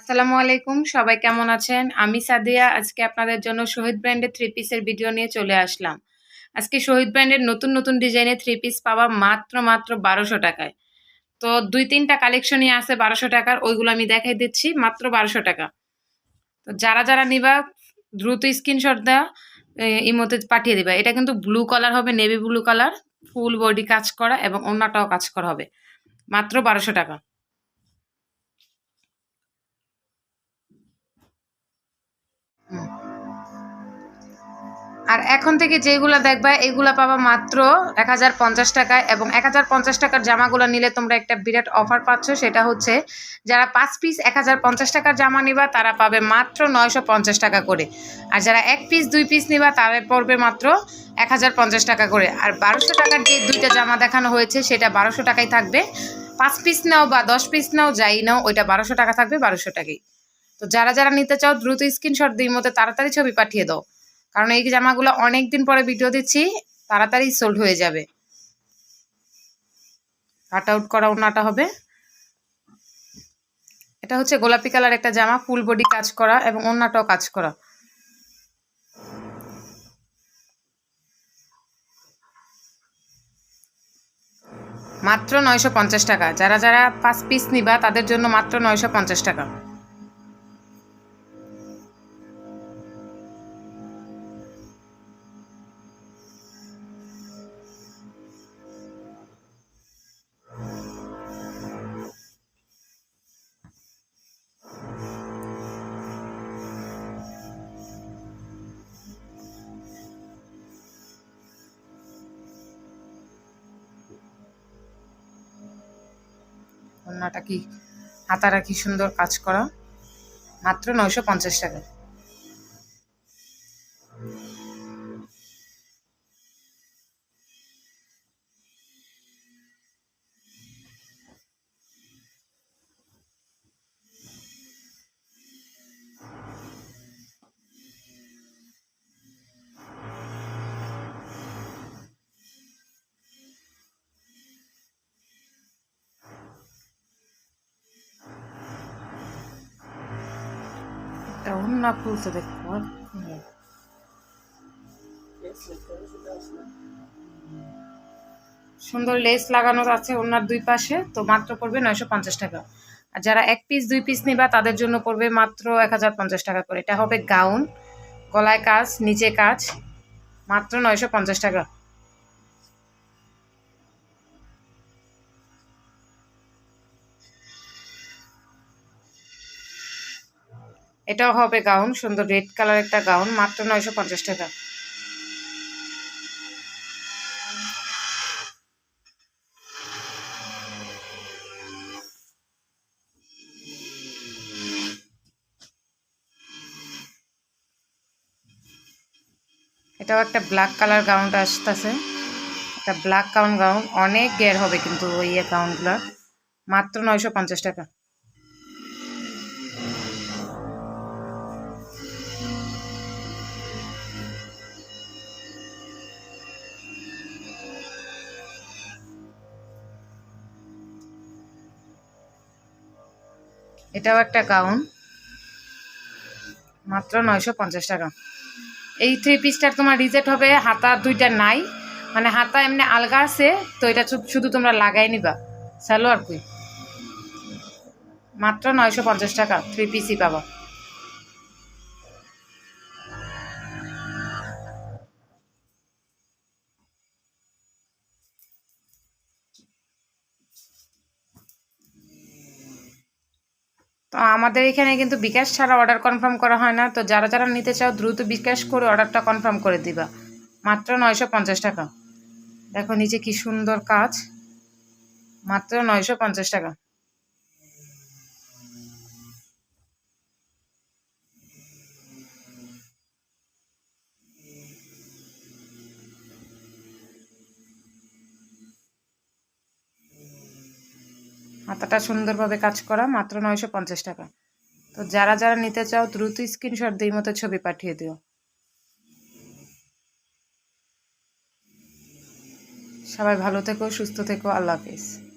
আসসালামু আলাইকুম, সবাই কেমন আছেন? আমি সাদিয়া, আজকে আপনাদের জন্য শহীদ ব্র্যান্ডের থ্রি পিসের ভিডিও নিয়ে চলে আসলাম। আজকে শহীদ ব্র্যান্ডের নতুন নতুন ডিজাইনের থ্রি পিস পাওয়া মাত্র মাত্র বারোশো টাকায়। তো দুই তিনটা কালেকশনই আছে বারোশো টাকার, ওইগুলো আমি দেখাই দিচ্ছি, মাত্র বারোশো টাকা। তো যারা যারা নিবা, দ্রুত স্ক্রিনশট দেওয়া ইমোতে পাঠিয়ে দিবা। এটা কিন্তু ব্লু কালার হবে navy blue colour full body কাজ করা এবং অন্যটাও কাজ করা হবে। মাত্র বারোশো টাকা। আর এখন থেকে যেগুলো দেখবা এগুলা পাবা মাত্র এক হাজার পঞ্চাশ টাকায় এবং এক হাজার পঞ্চাশ টাকার জামাগুলো নিলে তোমরা একটা বিরাট অফার পাচ্ছ, সেটা হচ্ছে যারা পাঁচ পিস এক হাজার পঞ্চাশ টাকার জামা নিবা, তারা পাবে মাত্র নয়শো পঞ্চাশ টাকা করে। আর যারা এক পিস, দুই পিস নিবা, তারা পড়বে মাত্র এক হাজার পঞ্চাশ টাকা করে। আর বারোশো টাকার যে দুইটা জামা দেখানো হয়েছে, সেটা বারোশো টাকাই থাকবে। পাঁচ পিস নাও বা দশ পিস নাও, যাই নাও, ওইটা বারোশো টাকা থাকবে, বারোশো টাকাই। তো যারা যারা নিতে চাও, দ্রুত স্ক্রিনশট দিই, মতো তাড়াতাড়ি ছবি পাঠিয়ে দাও। কারণ এই জামাগুলো অনেক দিন পরে ভিডিও দিচ্ছি, তাড়াতাড়ি সোল্ড হয়ে যাবে। কাট আউট করা ওনাটা হবে। এটা হচ্ছে গোলাপি কালার একটা জামা ফুল বডি কাজ করা এবং অন্যটাও কাজ করা। মাত্র নয়শো পঞ্চাশ টাকা। যারা যারা পাঁচ পিস নিবা, তাদের জন্য মাত্র নয়শো পঞ্চাশ টাকা। ওড়নাটা কি? হাতারা কি সুন্দর কাজ করা? মাত্র নয়শো পঞ্চাশ টাকা। একটা অন্য খুলতে দেখব সুন্দর লেস লাগানো আছে ওনার দুই পাশে, তো মাত্র পড়বে নয়শো পঞ্চাশ টাকা। আর যারা এক পিস দুই পিস নিবা, তাদের জন্য পড়বে মাত্র এক হাজার পঞ্চাশ টাকা করে। এটা হবে গাউন গলায় কাজ, নিচে কাজ, মাত্র নয়শো পঞ্চাশ টাকা। এটাও হবে গাউন, সুন্দর রেড কালার একটা গাউন, মাত্র নয়শো পঞ্চাশ টাকা। এটাও একটা ব্ল্যাক কালার গাউনটা আসতেছে। একটা ব্ল্যাক গাউন গাউন অনেক গের হবে কিন্তু ওই গাউনগুলো মাত্র নয়শো পঞ্চাশ টাকা। এটাও একটা গাউন মাত্র নয়শো পঞ্চাশ টাকা। এই থ্রি পিসটার তোমার রিজেক্ট হবে, হাতা দুইটা নাই। মানে হাতা এমনি আলগা আছে, তো এটা শুধু তোমরা লাগাই নিবা। সালোয়ার কুই মাত্র নয়শো পঞ্চাশ টাকা থ্রি পিসই পাবা। তো আমাদের এখানে কিন্তু বিকাশ ছাড়া অর্ডার কনফার্ম করা হয় না। তো যারা যারা নিতে চাও দ্রুত বিকাশ করে অর্ডারটা কনফার্ম করে দিবা। মাত্র নয়শো পঞ্চাশ টাকা। দেখো নিচে কি সুন্দর কাজ। মাত্র নয়শো পঞ্চাশ টাকা। হাতাটা সুন্দরভাবে কাজ করা মাত্র নয়শো পঞ্চাশ টাকা। তো যারা যারা নিতে চাও, দ্রুত স্ক্রিনশট দিই, মতো ছবি পাঠিয়ে দিও। সবাই ভালো থেকো, সুস্থ থেকো, আল্লাহ হাফিজ।